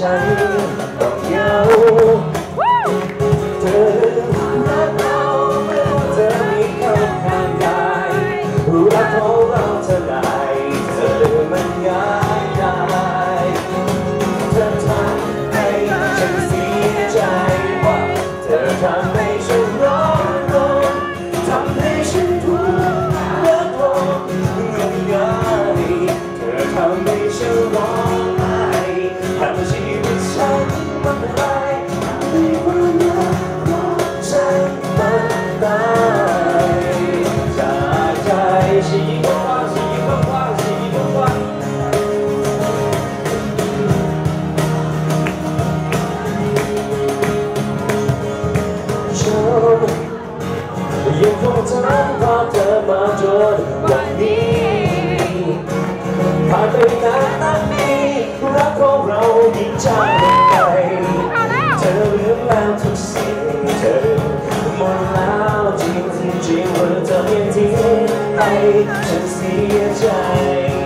ฉันต้องเหงาเธอรักเราเมื่อเธอมีเขาข้างกายรักของเราเท่าไรเธอลืมมันง่ายได้เธอทำให้ฉันเสียใจว่าเธอทำให้ฉันร้อนรนทำให้ฉันทุกข์ คงจำภาะเธอมาจนวันนี้ผ่านไปนานนับปีรักของเรายิ่งจางไปเธอลืมแล้วทุกสิ่งเธอหมดแล้วจริงจริงว่าเธอยังทิ้งให้ฉันเสียใจ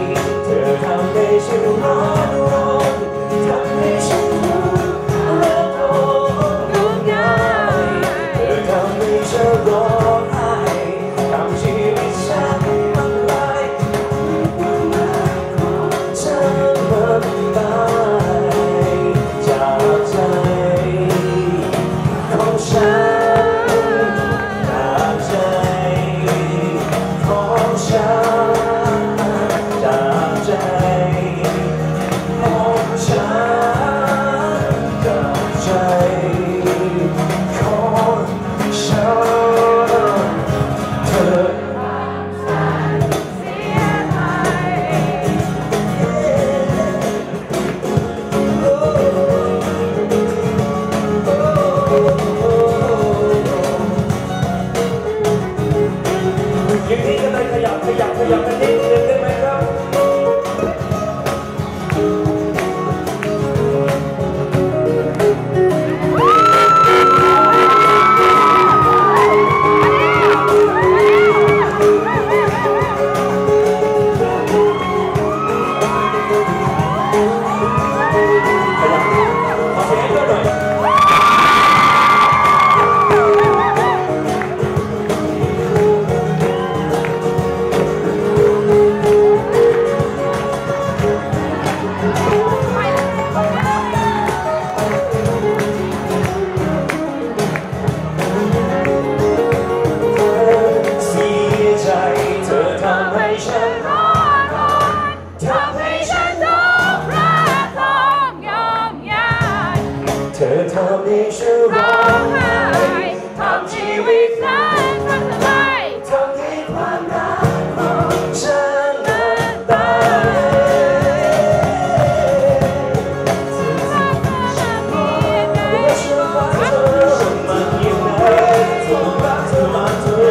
to my